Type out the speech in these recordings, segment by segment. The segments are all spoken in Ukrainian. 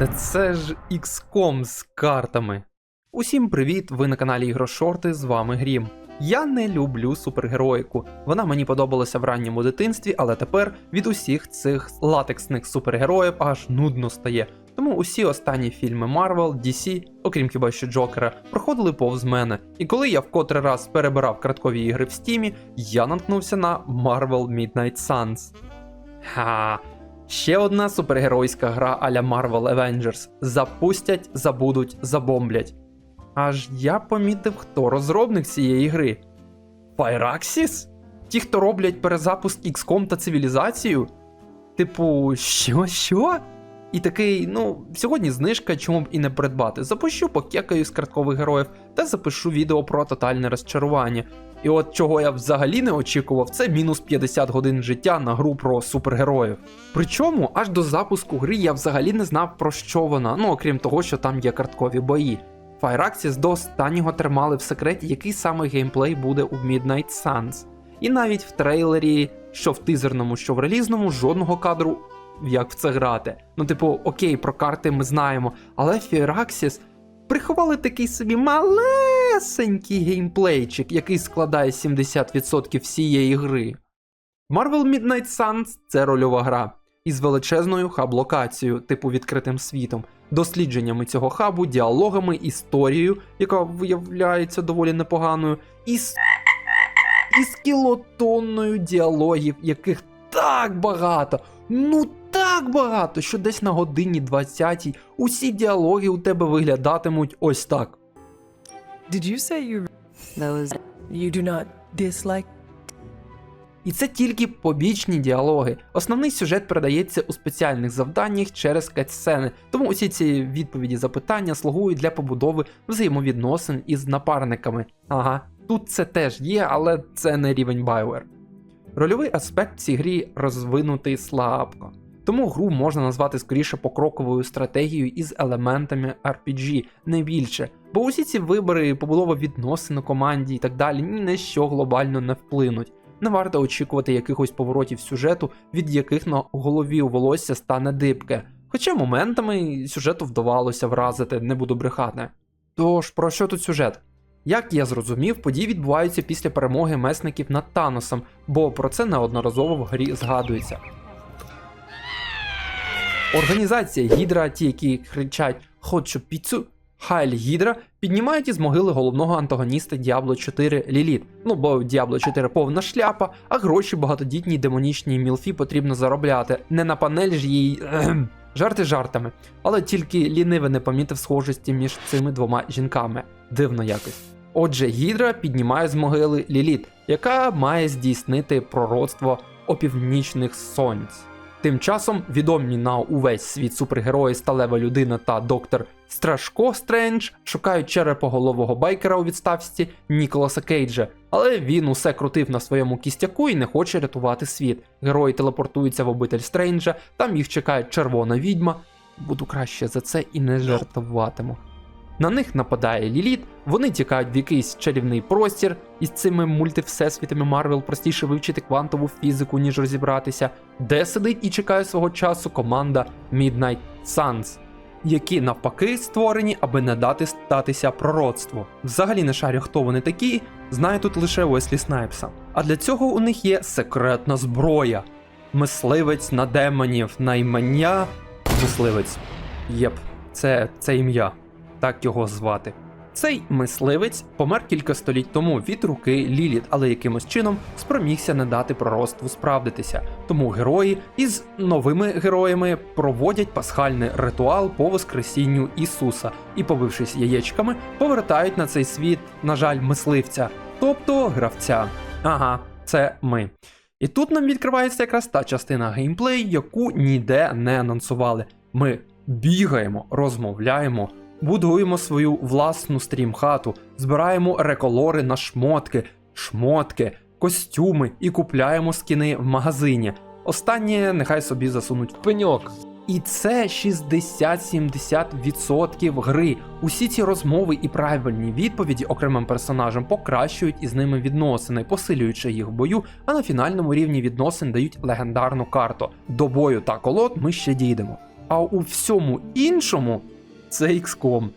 Та це ж XCOM з картами. Усім привіт! Ви на каналі Ігрошорти, з вами Грім. Я не люблю супергероїку. Вона мені подобалася в ранньому дитинстві, але тепер від усіх цих латексних супергероїв аж нудно стає. Тому усі останні фільми Marvel, DC, окрім хіба що Джокера, проходили повз мене. І коли я в котрий раз перебирав карткові ігри в стімі, я наткнувся на Marvel Midnight Suns. Ха. Ще одна супергеройська гра аля Marvel Avengers. Запустять, забудуть, забомблять. Аж я помітив, хто розробник цієї гри. Firaxis? Ті, хто роблять перезапуск XCOM та цивілізацію? Типу, що, що? І такий, ну, сьогодні знижка, чому б і не придбати. Запущу покекаю з карткових героїв та запишу відео про тотальне розчарування. І от чого я взагалі не очікував, це мінус 50 годин життя на гру про супергероїв. Причому аж до запуску гри я взагалі не знав про що вона, ну окрім того, що там є карткові бої. Firaxis до останнього тримали в секреті, який саме геймплей буде у Midnight Suns. І навіть в трейлері, що в тизерному, що в релізному, жодного кадру, як в це грати. Ну, типу, окей, про карти ми знаємо, але Firaxis приховали такий собі малесенький геймплейчик, який складає 70% всієї гри. Marvel Midnight Suns це рольова гра із величезною хаб-локацією, типу відкритим світом, дослідженнями цього хабу, діалогами, історією, яка виявляється доволі непоганою, і, с... і скілотонною діалогів, яких так багато. Ну так багато, що десь на годині 20 усі діалоги у тебе виглядатимуть ось так. Did you say you Those you do not dislike? І це тільки побічні діалоги. Основний сюжет передається у спеціальних завданнях через катсцени, тому усі ці відповіді запитання слугують для побудови взаємовідносин із напарниками. Ага, тут це теж є, але це не рівень BioWare. Рольовий аспект в цій грі розвинутий слабко. Тому гру можна назвати скоріше покроковою стратегією із елементами RPG, не більше. Бо усі ці вибори, побудова відносин у команді і так далі ні на що глобально не вплинуть. Не варто очікувати якихось поворотів сюжету, від яких на голові у волосся стане дибке. Хоча моментами сюжету вдавалося вразити, не буду брехати. Тож, про що тут сюжет? Як я зрозумів, події відбуваються після перемоги месників над Таносом, бо про це неодноразово в грі згадується. Організація Гідра, ті, які кричать Хочу піцу, Хайль Гідра піднімають із могили головного антагоніста Діабло 4 Ліліт. Ну бо Діабло 4 повна шляпа, а гроші багатодітній демонічній мілфі потрібно заробляти. Не на панель ж їй. Жарти жартами. Але тільки ліниве не помітив схожості між цими двома жінками. Дивно якось. Отже, Гідра піднімає з могили Ліліт, яка має здійснити пророцтво опівнічних сонць. Тим часом відомі на увесь світ супергерої Сталева людина та доктор Страшко Стрендж шукають черепоголового байкера у відставці Ніколаса Кейджа, але він усе крутив на своєму кістяку і не хоче рятувати світ. Герої телепортуються в обитель Стренджа, там їх чекає червона відьма. Буду краще за це і не жартуватиму. На них нападає Ліліт, вони тікають в якийсь чарівний простір, і з цими мультивсесвітами Марвел простіше вивчити квантову фізику, ніж розібратися, де сидить і чекає свого часу команда Midnight Suns, які навпаки створені, аби не дати статися пророцтву. Взагалі не шарю, хто вони такі, знає тут лише Уеслі Снайпса. А для цього у них є секретна зброя. Мисливець на демонів, наймання. Мисливець. Єп, це, це ім'я так його звати. Цей мисливець помер кілька століть тому від руки Ліліт, але якимось чином спромігся не дати пророцтву справдитися. Тому герої із новими героями проводять пасхальний ритуал по Воскресінню Ісуса і, побившись яєчками, повертають на цей світ, на жаль, мисливця, тобто гравця. Ага, це ми. І тут нам відкривається якраз та частина геймплею, яку ніде не анонсували. Ми бігаємо, розмовляємо будуємо свою власну стрім-хату, збираємо реколори на шмотки, шмотки, костюми і купляємо скіни в магазині. Останнє нехай собі засунуть в пеньок. І це 60-70% гри. Усі ці розмови і правильні відповіді окремим персонажам покращують із ними відносини, посилюючи їх в бою, а на фінальному рівні відносин дають легендарну карту. До бою та колод ми ще дійдемо. А у всьому іншому це XCOM.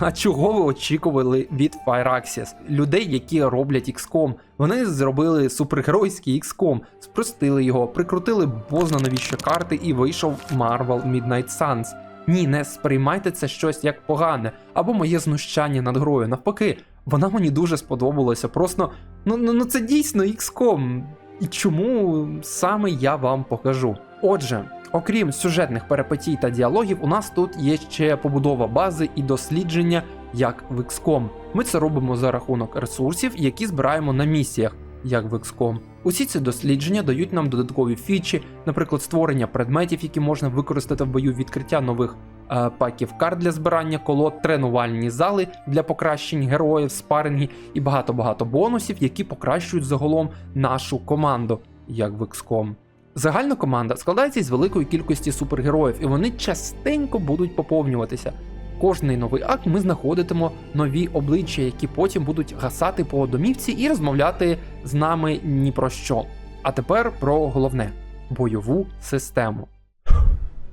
А чого ви очікували від Firaxis? Людей, які роблять XCOM. Вони зробили супергеройський XCOM, спростили його, прикрутили бозна новіші карти і вийшов Marvel Midnight Suns. Ні, не сприймайте це щось як погане, або моє знущання над грою. Навпаки, вона мені дуже сподобалася. Просто ну, ну, ну це дійсно XCOM. І чому саме я вам покажу? Отже, окрім сюжетних перипетій та діалогів, у нас тут є ще побудова бази і дослідження, як в XCOM. Ми це робимо за рахунок ресурсів, які збираємо на місіях, як в XCOM. Усі ці дослідження дають нам додаткові фічі, наприклад, створення предметів, які можна використати в бою, відкриття нових е, паків карт для збирання колод, тренувальні зали для покращень героїв, спаринги і багато-багато бонусів, які покращують загалом нашу команду, як в XCOM. Загальна команда складається із великої кількості супергероїв, і вони частенько будуть поповнюватися. Кожний новий акт ми знаходитимо нові обличчя, які потім будуть гасати по домівці і розмовляти з нами ні про що. А тепер про головне бойову систему.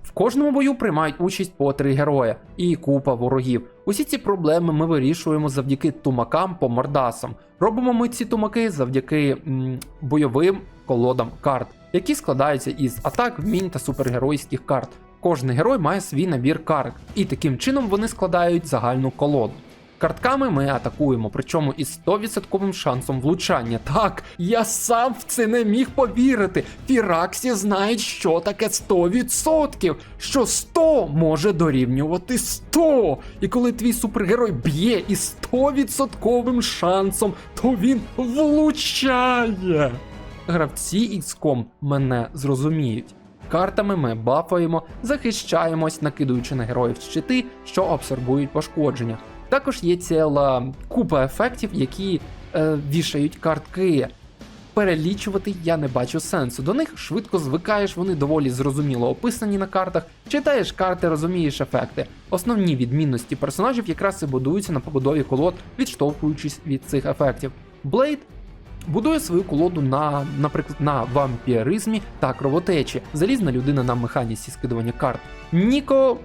В кожному бою приймають участь по три героя і купа ворогів. Усі ці проблеми ми вирішуємо завдяки тумакам по мордасам. Робимо ми ці тумаки завдяки м, бойовим колодам карт, які складаються із атак, вмінь та супергеройських карт. Кожний герой має свій набір карт, і таким чином вони складають загальну колоду. Картками ми атакуємо, причому із 100% шансом влучання. Так, я сам в це не міг повірити. Фіраксі знають, що таке 100%, що 100 може дорівнювати 100. І коли твій супергерой б'є із 100% шансом, то він влучає. Гравці XCOM мене зрозуміють. Картами ми бафаємо, захищаємось, накидуючи на героїв щити, що абсорбують пошкодження. Також є ціла купа ефектів, які е, вішають картки. Перелічувати я не бачу сенсу. До них швидко звикаєш, вони доволі зрозуміло описані на картах. Читаєш карти, розумієш ефекти. Основні відмінності персонажів якраз і будуються на побудові колод, відштовхуючись від цих ефектів. Блейд будує свою колоду на, наприклад, на вампіризмі та кровотечі. Залізна людина на механіці скидування карт. Ніко,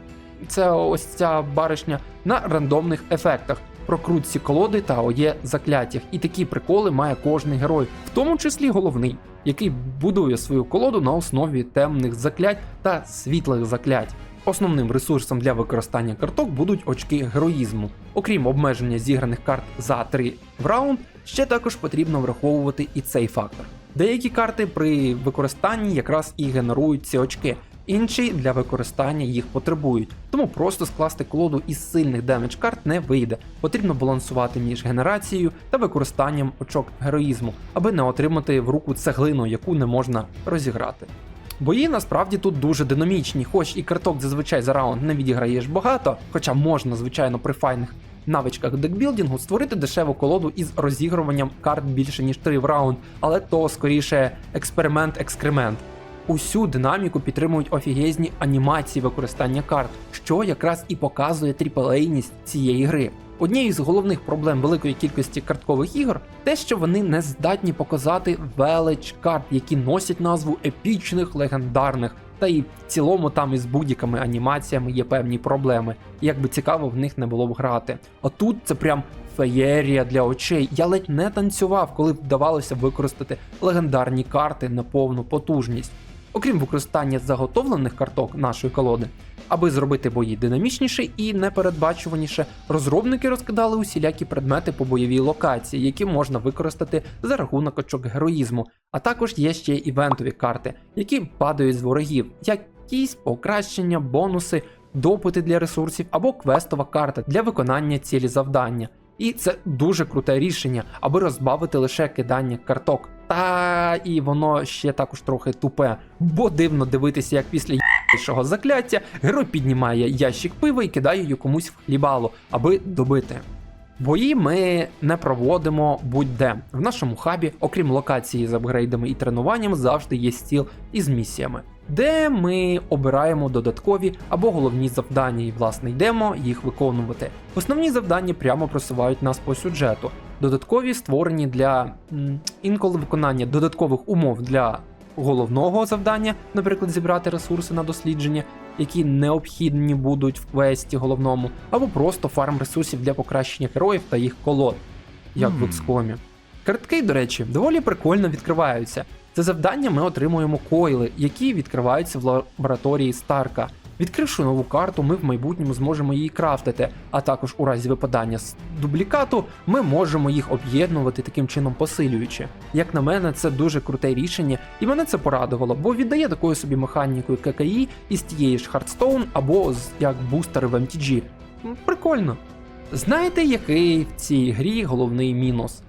це ось ця баришня на рандомних ефектах. Прокрутці колоди та ОЄ закляттях. І такі приколи має кожний герой, в тому числі головний, який будує свою колоду на основі темних заклять та світлих заклять. Основним ресурсом для використання карток будуть очки героїзму. Окрім обмеження зіграних карт за 3 в раунд, ще також потрібно враховувати і цей фактор. Деякі карти при використанні якраз і генерують ці очки, інші для використання їх потребують. Тому просто скласти колоду із сильних демедж карт не вийде. Потрібно балансувати між генерацією та використанням очок героїзму, аби не отримати в руку цеглину, яку не можна розіграти. Бої насправді тут дуже динамічні, хоч і карток зазвичай за раунд не відіграєш багато, хоча можна, звичайно, при файних навичках декбілдінгу створити дешеву колоду із розігруванням карт більше ніж 3 в раунд, але то скоріше експеримент-екскремент. Усю динаміку підтримують офігезні анімації використання карт, що якраз і показує тріплейність цієї гри. Однією з головних проблем великої кількості карткових ігор те, що вони не здатні показати велич карт, які носять назву епічних, легендарних, та і в цілому там із будь-якими анімаціями є певні проблеми. Як би цікаво в них не було б грати. А тут це прям феєрія для очей. Я ледь не танцював, коли вдавалося використати легендарні карти на повну потужність. Окрім використання заготовлених карток нашої колоди, аби зробити бої динамічніше і непередбачуваніше, розробники розкидали усілякі предмети по бойовій локації, які можна використати за рахунок очок героїзму. А також є ще івентові карти, які падають з ворогів, якісь покращення, бонуси, допити для ресурсів або квестова карта для виконання цілі завдання. І це дуже круте рішення, аби розбавити лише кидання карток. Та і воно ще також трохи тупе, бо дивно дивитися, як після єшого закляття герой піднімає ящик пива і кидає його комусь в хлібало, аби добити. Бої ми не проводимо будь-де. В нашому хабі, окрім локації з апгрейдами і тренуванням, завжди є стіл із місіями, де ми обираємо додаткові або головні завдання, і власне йдемо їх виконувати. Основні завдання прямо просувають нас по сюжету. Додаткові створені для інколи виконання додаткових умов для головного завдання, наприклад, зібрати ресурси на дослідження, які необхідні будуть в квесті головному, або просто фарм ресурсів для покращення героїв та їх колод, як в Мгм. XCOM. Картки, до речі, доволі прикольно відкриваються. За завдання ми отримуємо койли, які відкриваються в лабораторії Старка. Відкривши нову карту, ми в майбутньому зможемо її крафтити, а також у разі випадання з дублікату ми можемо їх об'єднувати таким чином посилюючи. Як на мене, це дуже круте рішення, і мене це порадувало, бо віддає такою собі механікою ККІ із тієї ж Hearthstone або з як бустери в MTG. Прикольно. Знаєте, який в цій грі головний мінус?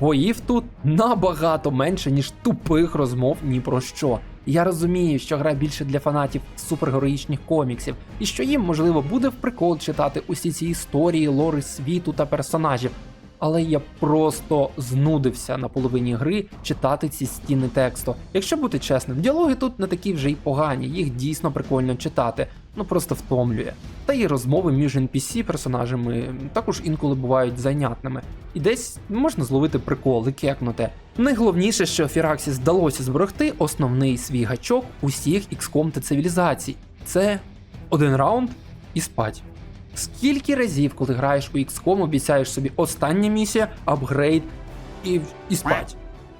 Боїв тут набагато менше, ніж тупих розмов ні про що. Я розумію, що гра більше для фанатів супергероїчних коміксів, і що їм, можливо, буде в прикол читати усі ці історії, лори світу та персонажів. Але я просто знудився на половині гри читати ці стіни тексту. Якщо бути чесним, діалоги тут не такі вже й погані, їх дійсно прикольно читати, ну просто втомлює. Та й розмови між NPC персонажами також інколи бувають зайнятними. І десь можна зловити прикол і кекнути. Найголовніше, що Фіраксі вдалося зберегти основний свій гачок усіх XCOM та цивілізацій. Це один раунд і спать. Скільки разів, коли граєш у XCOM, обіцяєш собі остання місія, апгрейд і, і спать?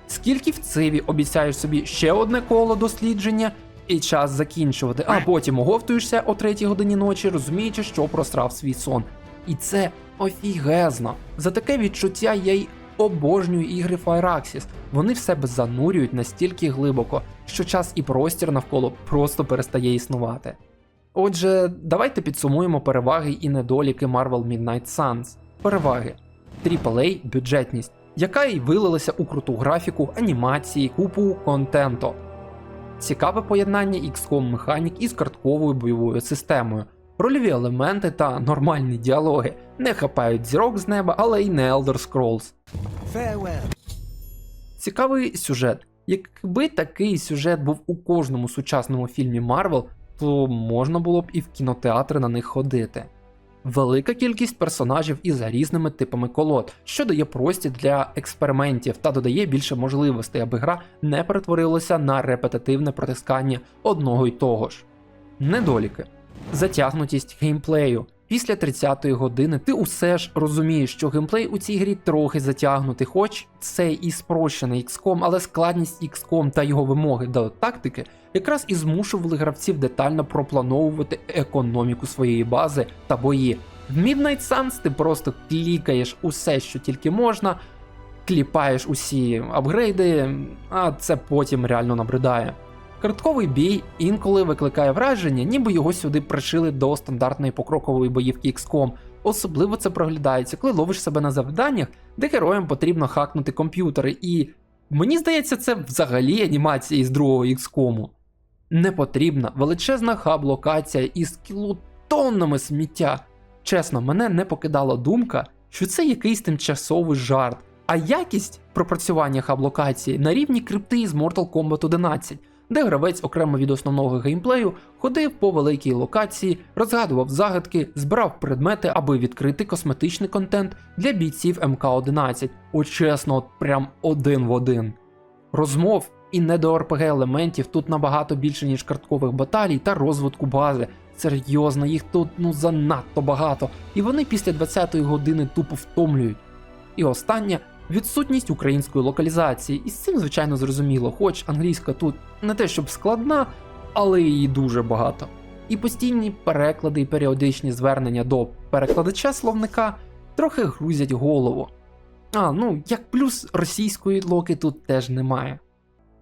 Скільки в циві обіцяєш собі ще одне коло дослідження і час закінчувати, а потім оговтуєшся о третій годині ночі, розуміючи, що просрав свій сон. І це офігезно. За таке відчуття я й обожнюю ігри Firaxis. Вони в себе занурюють настільки глибоко, що час і простір навколо просто перестає існувати. Отже, давайте підсумуємо переваги і недоліки Marvel Midnight Suns. Переваги: AAA бюджетність, яка й вилилася у круту графіку, анімації, купу контенту. Цікаве поєднання XCOM механік із картковою бойовою системою. Рольові елементи та нормальні діалоги не хапають зірок з неба, але й не Elder Scrolls. Цікавий сюжет. Якби такий сюжет був у кожному сучасному фільмі Марвел, то можна було б і в кінотеатри на них ходити. Велика кількість персонажів із різними типами колод, що дає простір для експериментів та додає більше можливостей, аби гра не перетворилася на репетитивне протискання одного й того ж. Недоліки. Затягнутість геймплею. Після 30-ї години ти усе ж розумієш, що геймплей у цій грі трохи затягнутий, хоч це і спрощений XCOM, але складність XCOM та його вимоги до тактики якраз і змушували гравців детально проплановувати економіку своєї бази та бої. В Midnight Suns ти просто клікаєш усе, що тільки можна, кліпаєш усі апгрейди, а це потім реально набридає. Картковий бій інколи викликає враження, ніби його сюди пришили до стандартної покрокової боївки XCOM. Особливо це проглядається, коли ловиш себе на завданнях, де героям потрібно хакнути комп'ютери, і мені здається, це взагалі анімація із другого XCOM. Не потрібна величезна хаб-локація із кілотоннами сміття. Чесно, мене не покидала думка, що це якийсь тимчасовий жарт, а якість пропрацювання хаб-локації на рівні крипти з Mortal Kombat 11, де гравець окремо від основного геймплею ходив по великій локації, розгадував загадки, збирав предмети, аби відкрити косметичний контент для бійців МК-11. От чесно, от прям один в один. Розмов і недо-РПГ елементів тут набагато більше, ніж карткових баталій та розвитку бази. Серйозно, їх тут ну занадто багато, і вони після 20-ї години тупо втомлюють. І останнє відсутність української локалізації, і з цим, звичайно, зрозуміло, хоч англійська тут не те щоб складна, але її дуже багато. І постійні переклади і періодичні звернення до перекладача словника трохи грузять голову. А, ну, як плюс російської локи тут теж немає.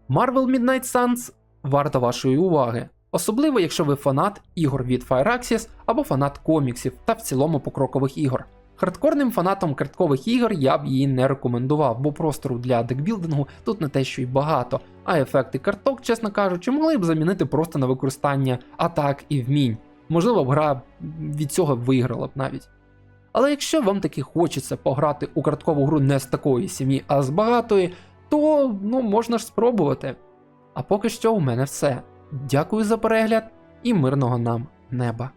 Marvel Midnight Suns варта вашої уваги, особливо якщо ви фанат ігор від Firaxis або фанат коміксів та в цілому покрокових ігор. Хардкорним фанатом карткових ігор я б її не рекомендував, бо простору для декбілдингу тут не те, що й багато, а ефекти карток, чесно кажучи, могли б замінити просто на використання атак і вмінь. Можливо, б гра від цього виграла б навіть. Але якщо вам таки хочеться пограти у карткову гру не з такої сім'ї, а з багатої, то ну можна ж спробувати. А поки що у мене все. Дякую за перегляд і мирного нам неба.